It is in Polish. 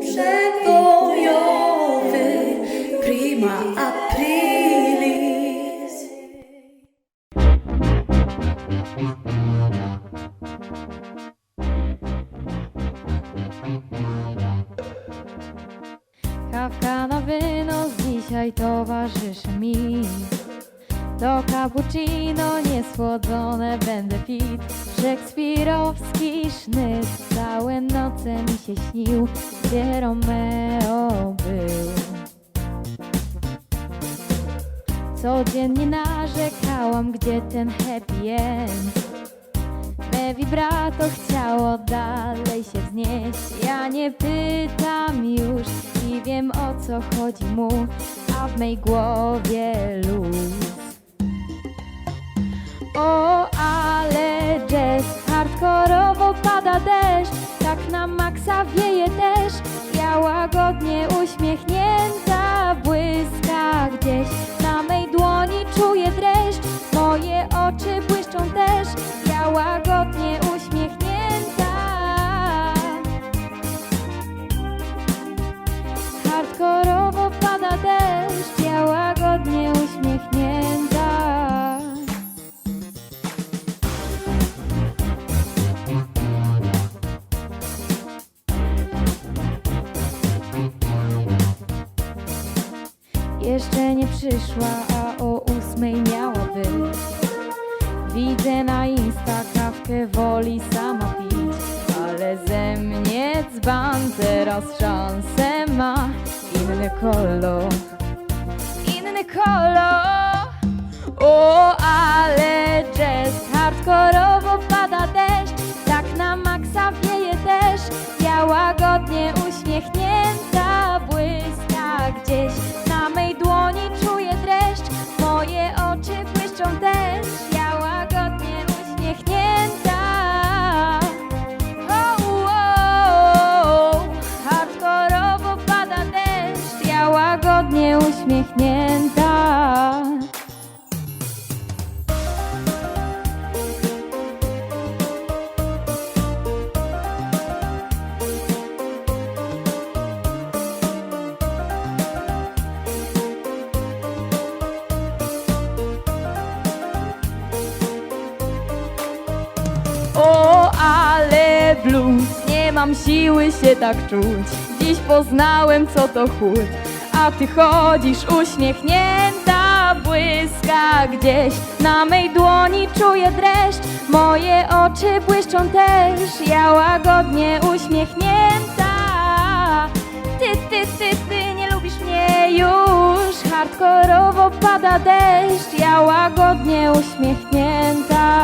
Przebojowy prima. Kawka na wynos dzisiaj towarzyszy mi To cappuccino niesłodzone będę pić Szekspirowski sznyt Całe noce mi się śnił. Gdzie Romeo był? Codziennie narzekałam Gdzie ten happy end. Me vibrato chciało dalej się wznieść. Ja nie pytam już i wiem o co chodzi mu. A w mej głowie luz O, ale jazz Hardkorowo pada deszcz Tak na maksa wieje też. Ja łagodnie uśmiechnięta Jeszcze nie przyszła, a o ósmej miała być Widzę na Insta kawkę woli sama pić Ale ze mnie dzban teraz szansę ma. Inny kolor, inny kolor. O, ale jazz hardkorowo pada deszcz Tak na maksa wieje też Ja łagodnie uśmiechnięta Błyska gdzieś blues, nie mam siły się tak czuć. Dziś poznałem, co to chłód, a ty chodzisz uśmiechnięta, błyska gdzieś. Na mej dłoni czuję dreszcz, moje oczy błyszczą też, ja łagodnie uśmiechnięta. Ty, ty, ty, ty nie lubisz mnie już, hardkorowo pada deszcz, ja łagodnie uśmiechnięta.